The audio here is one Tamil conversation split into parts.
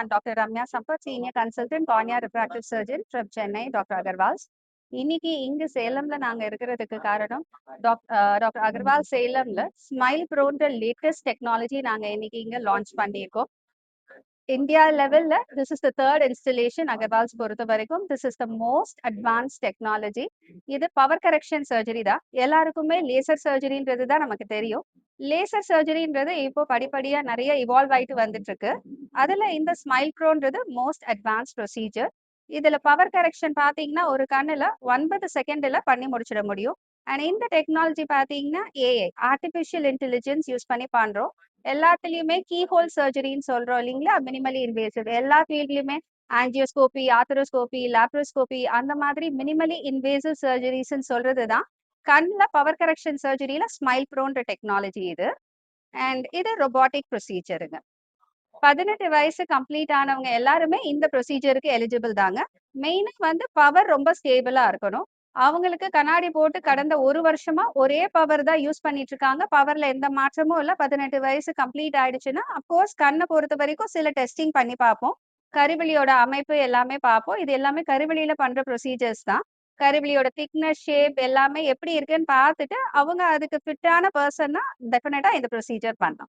நான் doctor Ramya Sampath senior consultant cornea refractive surgeon from Chennai doctor Agarwal's இன்னைக்கு இங்கு சேலம்ல நாங்க இருக்கிறதுக்கு காரணம் டாக்டர் அகர்வால் சேலம்ல ஸ்மைல் ப்ரோன்ற லேட்டஸ்ட் டெக்னாலஜி நாங்க இன்னைக்கு இங்க லான்ச் பண்ணியிருக்கோம். இந்தியா லெவல்ல this is the third installation Agarwals பொறுத்த வரைக்கும். This is the most advance technology இது பவர் கரெக்ஷன் சர்ஜரி தான். எல்லாருக்குமே லேசர் சர்ஜரின்றது தான் நமக்கு தெரியும். லேசர் சர்ஜரின்றது இப்போ படிப்படியா நிறைய இவால்வ் ஆயிட்டு வந்துட்டு இருக்கு. அதுல இந்த ஸ்மைல் க்ரோன்றது மோஸ்ட் அட்வான்ஸ் ப்ரொசீஜர் இதுல பவர் கரெக்ஷன் பாத்தீங்கன்னா ஒரு கண்ணுல ஒன்பது செகண்ட்ல பண்ணி முடிச்சிட முடியும். அண்ட் இந்த டெக்னாலஜி பாத்தீங்கன்னா ஏஐ ஆர்டிபிஷியல் இன்டெலிஜென்ஸ் யூஸ் பண்ணி பண்றோம். எல்லாத்துலயுமே கீ ஹோல் சர்ஜரின்னு சொல்றோம் இல்லைங்களா? மினிமலி இன்வேசிவ் எல்லா ஃபீல்ட்லையுமே ஆன்ஜியோஸ்கோபி ஆத்தரோஸ்கோபி லாப்ரோஸ்கோபி அந்த மாதிரி மினிமலி இன்வேசிவ் சர்ஜரிஸ்ன்னு சொல்கிறது தான் கண்ணில் பவர் கரெக்ஷன் சர்ஜரியில் ஸ்மைல் ப்ரோன்ற டெக்னாலஜி இது. அண்ட் இது ரொபாட்டிக் ப்ரொசீஜருங்க பதினெட்டு வயசு கம்ப்ளீட் ஆனவங்க எல்லாருமே இந்த ப்ரொசீஜருக்கு எலிஜிபிள் தாங்க. மெயினா வந்து பவர் ரொம்ப ஸ்டேபிளா இருக்கணும். அவங்களுக்கு கண்ணாடி போட்டு கடந்த ஒரு வருஷமா ஒரே பவர் தான் யூஸ் பண்ணிட்டு இருக்காங்க. பவர்ல எந்த மாற்றமும் இல்ல. பதினெட்டு வயசு கம்ப்ளீட் ஆயிடுச்சுன்னா அப்கோர்ஸ் கண்ணை பொறுத்த வரைக்கும் சில டெஸ்டிங் பண்ணி பார்ப்போம். கருவிழியோட அமைப்பு எல்லாமே பார்ப்போம். இது எல்லாமே கருவிழியில பண்ற ப்ரொசீஜர்ஸ் தான். கருவிழியோட திக்னஸ் ஷேப் எல்லாமே எப்படி இருக்குன்னு பார்த்துட்டு அவங்க அதுக்கு ஃபிட்டான பர்சன்னா டெஃபினட்டா இந்த ப்ரொசீஜர் பண்ணலாம்.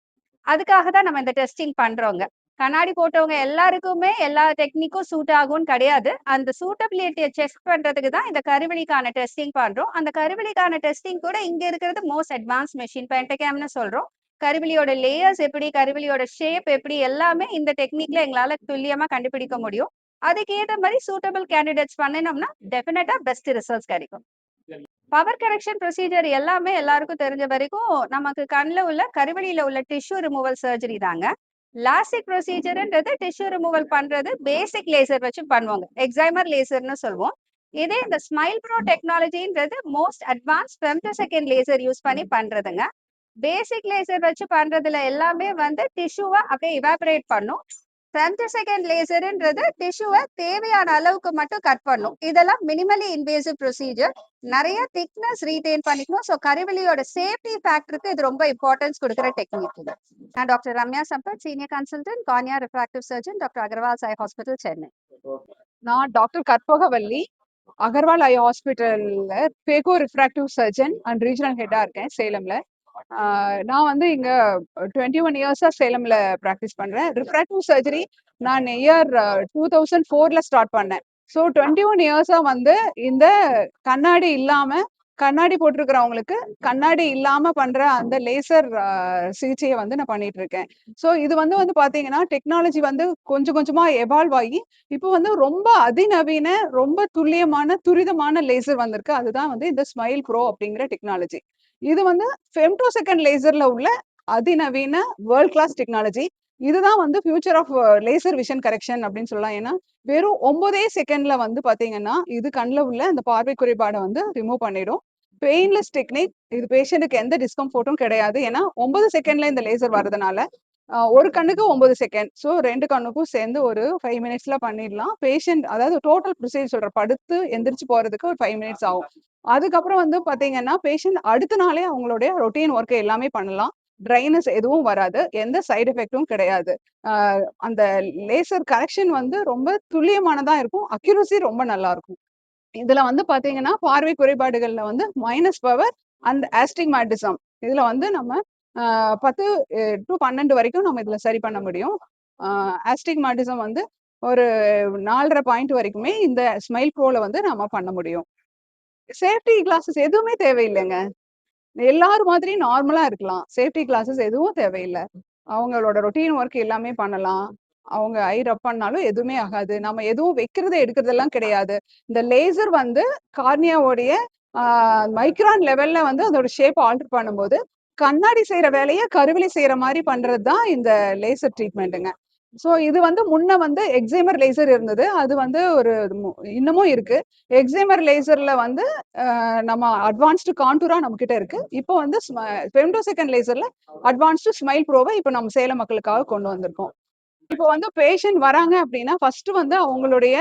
அதுக்காக தான் நம்ம இந்த டெஸ்டிங் பண்றோங்க. கண்ணாடி போட்டவங்க எல்லாருக்குமே எல்லா டெக்னிக்கும் சூட் ஆகும்னு கிடையாது. அந்த சூட்டபிலிட்டியை செக் பண்றதுக்கு தான் இந்த கருவிழிக்கான டெஸ்டிங் பண்றோம். அந்த கருவிழிக்கான டெஸ்டிங் கூட இங்க இருக்கிறது மோஸ்ட் அட்வான்ஸ் மெஷின் பென்டகேம்னு சொல்றோம். கருவிழியோட லேயர்ஸ் எப்படி கருவிழியோட ஷேப் எப்படி எல்லாமே இந்த டெக்னிக்ல எங்களால துல்லியமா கண்டுபிடிக்க முடியும். அதுக்கேற்ற மாதிரி சூட்டபிள் கேண்டிடேட்ஸ் பண்ணினோம்னா டெஃபினட்டா பெஸ்ட் ரிசல்ட்ஸ் கிடைக்கும். பவர் கரெக்ஷன் ப்ரொசீஜர் எல்லாமே எல்லாருக்கும் தெரிஞ்ச வரைக்கும் நமக்கு கண்ணில் உள்ள கருவழியில உள்ள டிஷ்யூ ரிமூவல் சர்ஜரி தாங்க. லாசிக் ப்ரொசீஜர்ன்றது டிஷ்யூ ரிமூவல் பண்றது பேசிக் லேசர் வச்சு பண்ணுவாங்க. எக்ஸைமர் லேசர்னு சொல்லுவோம் இதே இந்த smile pro டெக்னாலஜின்றது most advance femto second laser use பண்ணி பண்றதுங்க. பேசிக் லேசர் வச்சு பண்றதுல எல்லாமே வந்து டிஷ்யூவை அப்படியே இவாபரேட் பண்ணும். ஃபெம்டோ செகண்ட் லேசர்ன்றது டிஷ்யூவை தேவையான அளவுக்கு மட்டும் கட் பண்ணும். இதெல்லாம் மினிமலி இன்வேசிவ் ப்ரொசீஜர் நிறைய திக்னஸ் ரீடைன் பண்ணிக்கணும். ஸோ கருவிலியோட சேஃப்டி ஃபேக்டருக்கு இது ரொம்ப இம்பார்ட்டன்ஸ் கொடுக்குற டெக்னிக் இது. நான் doctor Ramya Sampath senior consultant cornea refractive surgeon doctor Agarwal eye hospital Chennai நான் டாக்டர் கற்பகவல்லி அகர்வால் ஐ ஹாஸ்பிட்டல்ல phaco refractive surgeon and regional ஹெட்டா இருக்கேன் சேலம்ல. நான் வந்து இங்க டுவெண்ட்டி ஒன் இயர்ஸா சேலம்ல ப்ராக்டிஸ் பண்றேன். ரிஃப்ராக்டிவ் சர்ஜரி நான் இயர் டூ தௌசண்ட் ஃபோர்ல ஸ்டார்ட் பண்ணேன். ஸோ டுவெண்ட்டி ஒன் இயர்ஸா வந்து இந்த கண்ணாடி இல்லாம கண்ணாடி போட்டிருக்கிறவங்களுக்கு கண்ணாடி இல்லாம பண்ற அந்த லேசர் சிகிச்சையை வந்து நான் பண்ணிட்டு இருக்கேன். ஸோ இது வந்து வந்து பாத்தீங்கன்னா டெக்னாலஜி வந்து கொஞ்சம் கொஞ்சமா எவால்வ் ஆகி இப்போ வந்து ரொம்ப அதிநவீன ரொம்ப துல்லியமான துரிதமான லேசர் வந்திருக்கு. அதுதான் வந்து இந்த ஸ்மைல் ப்ரோ அப்படிங்கிற டெக்னாலஜி இது வந்து ஃபெம்டோ செகண்ட் லேசர்ல உள்ள அதிநவீன வேர்ல்ட் கிளாஸ் டெக்னாலஜி இதுதான் வந்து future of laser vision correction அப்படின்னு சொல்லலாம். ஏன்னா வெறும் ஒன்பதே செகண்ட்ல வந்து பாத்தீங்கன்னா இது கண்ணில் உள்ள அந்த பார்வை குறைபாடை வந்து ரிமூவ் பண்ணிடும். பெயின்லெஸ் டெக்னிக் இது பேஷண்ட்டுக்கு எந்த டிஸ்கம்ஃபோர்ட்டும் கிடையாது. ஏன்னா ஒன்பது செகண்ட்ல இந்த லேசர் வர்றதுனால ஒரு கண்ணுக்கு ஒன்பது செகண்ட் ஸோ ரெண்டு கண்ணுக்கும் சேர்ந்து ஒரு ஃபைவ் மினிட்ஸ்ல பண்ணிடலாம். பேஷண்ட் அதாவது டோட்டல் ப்ரொசீஜர் சொல்ற படுத்து எந்திரிச்சு போறதுக்கு ஒரு ஃபைவ் மினிட்ஸ் ஆகும். அதுக்கப்புறம் வந்து பாத்தீங்கன்னா பேஷண்ட் அடுத்த நாளே அவங்களுடைய ரொட்டீன் ஒர்க்கை எல்லாமே பண்ணலாம். ட்ரைனஸ் எதுவும் வராது. எந்த சைடு எஃபெக்டும் கிடையாது. அந்த லேசர் கரெக்ஷன் வந்து ரொம்ப துல்லியமானதா இருக்கும். அக்யூரசி ரொம்ப நல்லா இருக்கும் இதுல வந்து பாத்தீங்கன்னா பார்வை குறைபாடுகள்ல வந்து மைனஸ் பவர் அண்ட் ஆஸ்டிக்மேட்டிசம் இதுல வந்து நம்ம பத்து டு பன்னெண்டு வரைக்கும் நம்ம இதுல சரி பண்ண முடியும். ஆஸ்டிக்மேட்டிசம் வந்து ஒரு நாலரை பாயிண்ட் வரைக்குமே இந்த ஸ்மைல் ப்ரோல வந்து நம்ம பண்ண முடியும். சேஃப்டி கிளாஸஸ் எதுவுமே தேவையில்லைங்க. எல்லாரும் மாதிரி நார்மலா இருக்கலாம். சேஃப்டி கிளாஸஸ் எதுவும் தேவையில்லை. அவங்களோட ரொட்டீன் ஒர்க் எல்லாமே பண்ணலாம். அவங்க ஐ ரப் பண்ணாலும் எதுவுமே ஆகாது. நம்ம எதுவும் வைக்கிறது எடுக்கிறதெல்லாம் கிடையாது. இந்த லேசர் வந்து கார்னியாவோடைய மைக்ரான் லெவல்ல வந்து அதோட ஷேப் ஆல்டர் பண்ணும்போது கண்ணாடி செய்யற வேலையை கருவிலை செய்யற மாதிரி பண்றது தான் இந்த லேசர் ட்ரீட்மெண்ட்டுங்க ஸோ இது வந்து முன்ன வந்து எக்ஸைமர் லேசர் இருந்தது. அது வந்து ஒரு இன்னமும் இருக்கு. எக்ஸைமர் லேசர்ல வந்து நம்ம அட்வான்ஸ்டு கான்டூரா நம்ம கிட்ட இருக்கு. இப்போ வந்து ஃபெம்டோ செகண்ட் லேசர்ல அட்வான்ஸ்டு ஸ்மைல் ப்ரோவை இப்போ நம்ம சேலம் மக்களுக்காக கொண்டு வந்திருக்கோம். இப்போ வந்து பேஷண்ட் வராங்க அப்படின்னா ஃபர்ஸ்ட் வந்து அவங்களுடைய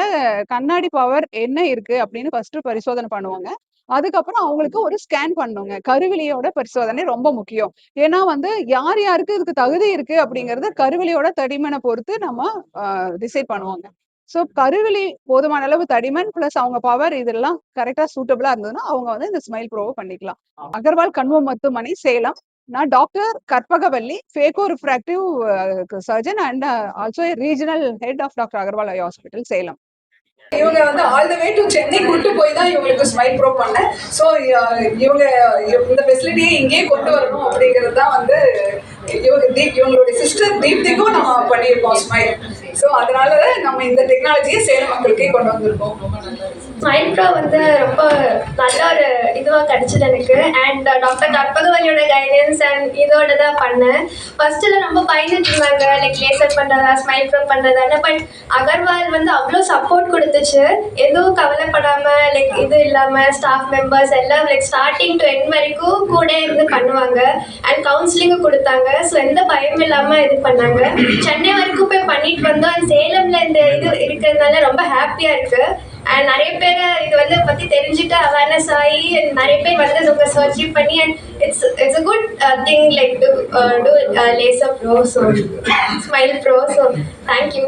கண்ணாடி பவர் என்ன இருக்கு அப்படின்னு ஃபர்ஸ்ட் பரிசோதனை பண்ணுவாங்க. அதுக்கப்புறம் அவங்களுக்கு ஒரு ஸ்கேன் பண்ணுங்க. கருவிலியோட பரிசோதனை ரொம்ப முக்கியம். ஏன்னா வந்து யார் யாருக்கு இதுக்கு தகுதி இருக்கு அப்படிங்கறது கருவிலியோட தடிமனை பொறுத்து நம்ம டிசைட் பண்ணுவாங்க. ஸோ கருவிலி போதுமான அளவு தடிமன் பிளஸ் அவங்க பவர் இதெல்லாம் கரெக்டா சூட்டபிளா இருந்ததுன்னா அவங்க வந்து இந்த ஸ்மைல் ப்ரோவை பண்ணிக்கலாம். அகர்வால் கண்வ மருத்துவமனை சேலம். நான் doctor Karpagavalli phaco refractive surgeon and also regional head of doctor Agarwal eye hospital Salem. இவங்க வந்து all the way to Chennai கூட்டு போய் தான் இவங்களுக்கு ஸ்மைல் ப்ரோ பண்ணேன். ஸோ இவங்க இந்த ஃபெசிலிட்டியை இங்கேயே கொண்டு வரணும் அப்படிங்கிறது தான் வந்து இவங்க தீப் இவங்களுடைய சிஸ்டர் தீப்திக்கும் நம்ம பண்ணியிருக்கோம் ஸ்மைல் ஸோ அதனால நம்ம இந்த டெக்னாலஜியை சேலம் மக்களுக்கே கொண்டு வந்திருக்கோம். ஸ்மைல் ப்ரோ வந்து ரொம்ப நல்ல ஒரு இதுவாக கிடச்சிது எனக்கு. அண்ட் டாக்டர் uh, கற்பகவல்லியோட கைடன்ஸ் அண்ட் இதோட தான் பண்ணேன். ஃபர்ஸ்ட்டில் ரொம்ப பயந்துட்டு இருந்தாங்க. லைக் லேசர் பண்ணுறதா ஸ்மைல் ப்ரோ பண்ணுறதால பட் அகர்வால் வந்து அவ்வளோ சப்போர்ட் கொடுத்துச்சு. எதுவும் கவலைப்படாமல் லைக் இது இல்லாமல் ஸ்டாஃப் மெம்பர்ஸ் எல்லாம் லைக் ஸ்டார்டிங் டு எண்ட் வரைக்கும் கூட இருந்து பண்ணுவாங்க. அண்ட் கவுன்சிலிங்கும் கொடுத்தாங்க. ஸோ எந்த பயம் இல்லாமல் இது பண்ணாங்க. சென்னை வரைக்கும் போய் பண்ணிட்டு வந்தோம். சேலமில் இந்த இது இருக்கிறதுனால ரொம்ப ஹாப்பியாக இருக்குது அண்ட் நிறைய பேர் இது வந்து பற்றி தெரிஞ்சுட்டு அவேர்னஸ் ஆகி அண்ட் நிறைய பேர் வந்து உங்க சர்ச் பண்ணி and it's it's a good thing like to do laser pro so smile pro so thank you